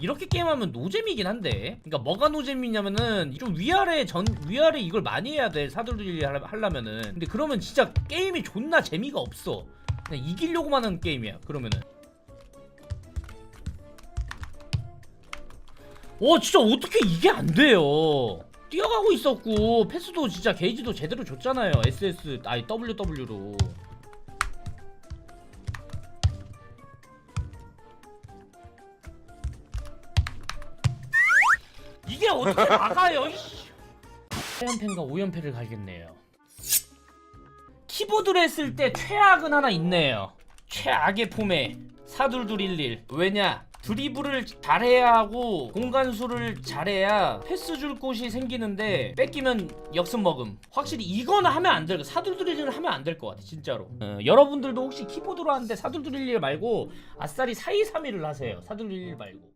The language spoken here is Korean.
이렇게 게임하면 노잼이긴 한데. 그러니까 뭐가 노잼이냐면은 좀 위아래 전 위아래 이걸 많이 해야 돼 사돌들이 하려- 하려면은. 근데 그러면 진짜 게임이 존나 재미가 없어. 그냥 이기려고만 하는 게임이야 그러면은. 와 진짜 어떻게 이게 안 돼요? 뛰어가고 있었고 패스도 진짜 게이지도 제대로 줬잖아요 SS 아니 WW로 이게 어떻게 나가요 이씨. 4연패인가 5연패를 가겠네요. 키보드를 했을 때 최악은 하나 있네요. 최악의 폼에 사둘둘일일. 왜냐? 드리블을 잘해야 하고 공간수를 잘해야 패스 줄 곳이 생기는데 뺏기면 역습 먹음. 확실히 이거는 하면 안 될, 사둘둘일을 하면 안 될 것 같아 진짜로. 어, 여러분들도 혹시 키보드로 하는데 사둘둘일일 말고 아싸리 4231을 하세요 사둘둘일일 말고